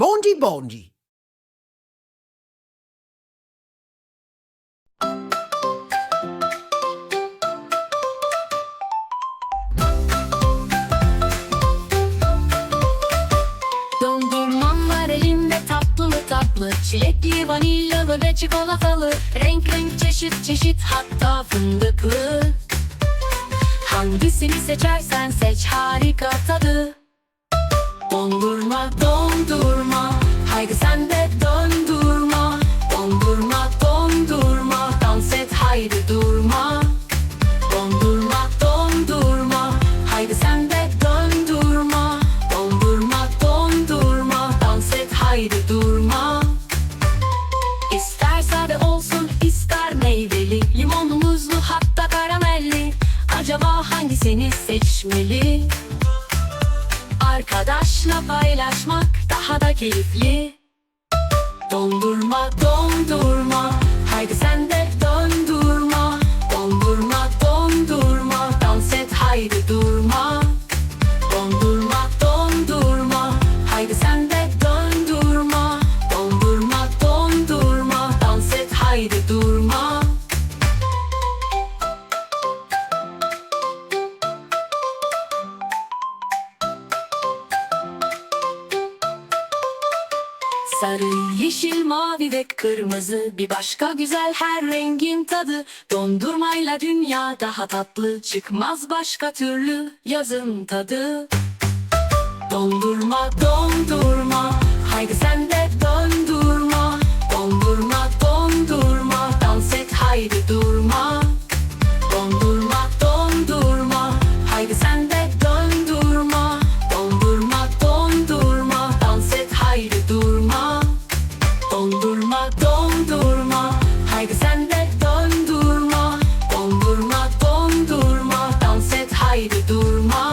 Bonji bonji. Dondurmam var elimde tatlı tatlı. Çilekli, vanilyalı ve çikolatalı. Renk renk çeşit çeşit hatta fındıklı. Hangisini seçersen seç harika tadı. Dondurma sade olsun ister meyveli Limonlu muzlu hatta karamelli. Acaba hangisini seçmeli? Arkadaşla paylaşmak daha da keyifli. Dondurma dondurma Haydi sen de dondurma. Dondurma dondurma Dans et haydi durma Sarı, yeşil, mavi ve kırmızı. Bir başka güzel her rengin tadı. Dondurmayla dünya daha tatlı. Çıkmaz başka türlü yazın tadı. Dondurma, dondurma. Haydi sen de döndürma Dondurma, dondurma. Dans et haydi dur. durma.